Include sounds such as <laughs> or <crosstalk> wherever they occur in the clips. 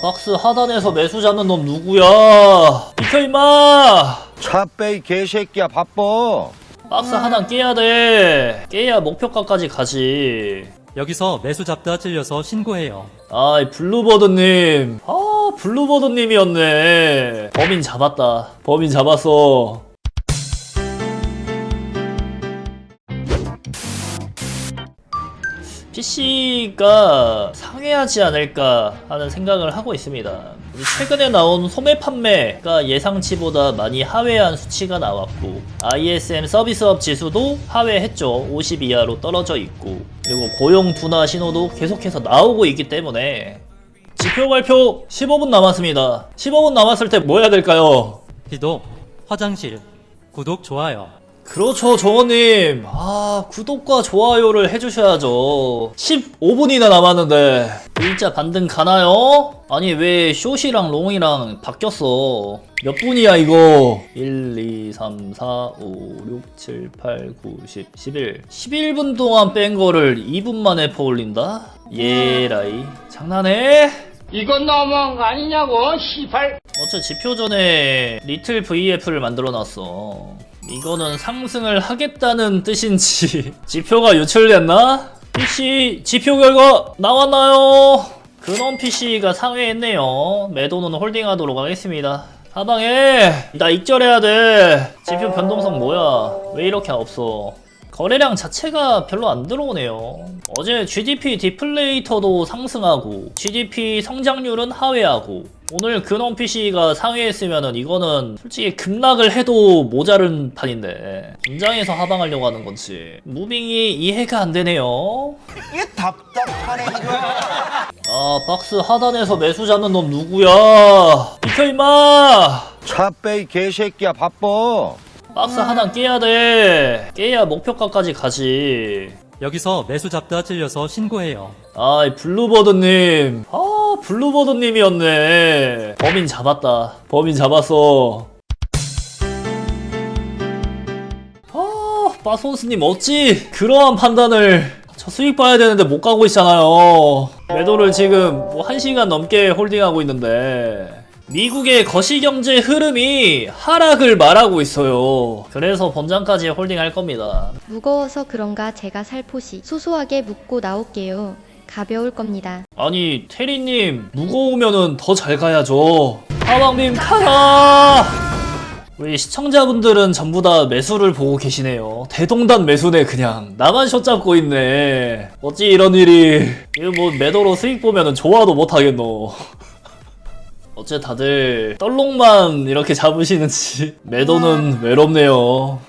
박스 하단에서 매수 잡는 놈 누구야? 비켜 임마! 차 빼이 개새끼야 바빠 박스 하단 깨야 돼. 깨야 목표가까지 가지. 여기서 매수 잡다 찔려서 신고해요. 아이 블루버드님. 아 블루버드님이었네. 범인 잡았다. 범인 잡았어. PC가 상회하지 않을까 하는 생각을 하고 있습니다. 최근에 나온 소매 판매가 예상치보다 많이 하회한 수치가 나왔고 ISM 서비스업 지수도 하회했죠. 50 이하로 떨어져 있고 그리고 고용 둔화 신호도 계속해서 나오고 있기 때문에 지표 발표 15분 남았습니다. 15분 남았을 때 뭐 해야 될까요? 기도, 화장실, 구독, 좋아요. 그렇죠, 정원님. 아, 구독과 좋아요를 해주셔야죠. 15분이나 남았는데, 일자 반등 가나요? 아니, 왜 쇼시랑 롱이랑 바뀌었어? 몇 분이야, 이거? 1, 2, 3, 4, 5, 6, 7, 8, 9, 10, 11. 11분 동안 뺀 거를 2분 만에 퍼올린다? 예라이. 장난해? 이건 너무한 거 아니냐고, 시발. 어째 지표 전에 리틀 VF를 만들어 놨어. 이거는 상승을 하겠다는 뜻인지 <laughs> 지표가 유출됐나? PC 지표 결과 나왔나요? 근원 PC가 상회했네요. 매도는 홀딩하도록 하겠습니다. 하방에 나 익절해야 돼. 지표 변동성 뭐야? 왜 이렇게 없어? 거래량 자체가 별로 안 들어오네요. 어제 GDP 디플레이터도 상승하고 GDP 성장률은 하회하고 오늘 근원 PC가 상회했으면은 이거는 솔직히 급락을 해도 모자른 판인데 긴장해서 하방하려고 하는 건지 무빙이 이해가 안 되네요. 이게 답답하네 이거 아 박스 하단에서 매수 잡는 놈 누구야? 비켜 임마! 차 빼이 개새끼야 바빠 박스 하단 깨야 돼. 깨야 목표가까지 가지. 여기서 매수 잡다 찔려서 신고해요. 아 이 블루버드님. 아 블루버드님이었네. 범인 잡았다. 범인 잡았어. 아 빠소스님 어찌 그러한 판단을 저 수익 봐야 되는데 못 가고 있잖아요. 매도를 지금 뭐 1시간 넘게 홀딩하고 있는데 미국의 거시경제 흐름이 하락을 말하고 있어요. 그래서 본장까지 홀딩할 겁니다. 무거워서 그런가 제가 살포시 소소하게 묻고 나올게요. 가벼울 겁니다. 아니 테리님 무거우면은 더 잘 가야죠. 하방님 가라! 우리 시청자분들은 전부 다 매수를 보고 계시네요. 대동단 매수네 그냥. 나만 숏 잡고 있네. 어찌 이런 일이. 이거 뭐 매도로 수익 보면은 좋아도 못하겠노 어째 다들 떨롱만 이렇게 잡으시는지 <laughs> 매도는 외롭네요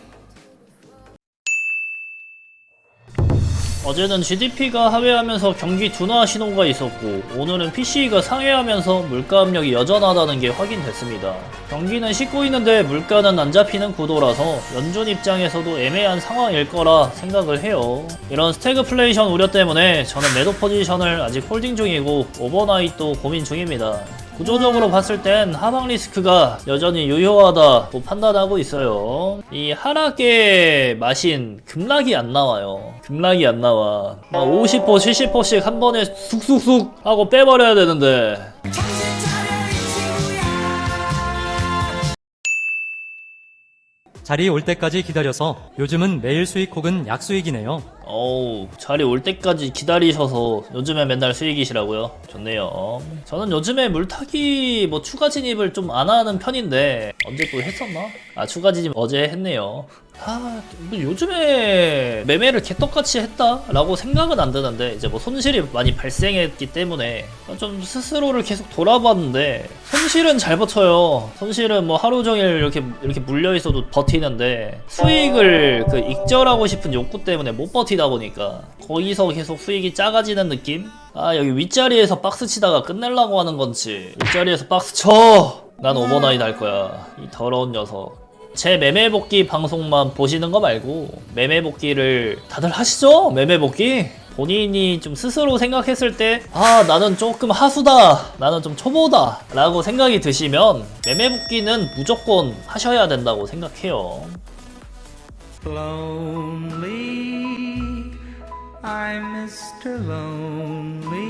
어제는 GDP가 하회하면서 경기 둔화 신호가 있었고 오늘은 PC가 상회하면서 물가 압력이 여전하다는 게 확인됐습니다. 경기는 씻고 있는데 물가는 안 잡히는 구도라서 연준 입장에서도 애매한 상황일 거라 생각을 해요. 이런 스태그플레이션 우려 때문에 저는 매도 포지션을 아직 홀딩 중이고 오버나잇도 고민 중입니다. 구조적으로 봤을 땐 하방 리스크가 여전히 유효하다 고 판단하고 있어요. 이 하락의 맛인 급락이 안 나와요. 급락이 안 나와. 막 50%, 70%씩 한 번에 쑥쑥쑥 하고 빼버려야 되는데. 자리 올 때까지 기다려서 요즘은 매일 수익 혹은 약수익이네요. 어우, 자리 올 때까지 기다리셔서 요즘에 맨날 수익이시라고요? 좋네요. 저는 요즘에 물타기 뭐 추가 진입을 좀 안 하는 편인데 언제 또 했었나? 아, 추가 진입 어제 했네요. 아, 뭐 요즘에 매매를 개떡같이 했다라고 생각은 안 드는데 이제 뭐 손실이 많이 발생했기 때문에 좀 스스로를 계속 돌아봤는데 손실은 잘 버텨요. 손실은 뭐 하루 종일 이렇게 이렇게 물려 있어도 버티는데 수익을 그 익절하고 싶은 욕구 때문에 못 버티다 보니까 거기서 계속 수익이 작아지는 느낌? 아 여기 윗자리에서 박스 치다가 끝내려고 하는 건지 윗자리에서 박스 쳐! 난 오버나잇 할 거야. 이 더러운 녀석. 제 매매 복귀 방송만 보시는 거 말고 매매 복귀를 다들 하시죠? 매매 복귀? 본인이 좀 스스로 생각했을 때 아 나는 조금 하수다 나는 좀 초보다 라고 생각이 드시면 매매 복귀는 무조건 하셔야 된다고 생각해요 Lonely, I'm Mr. Lonely.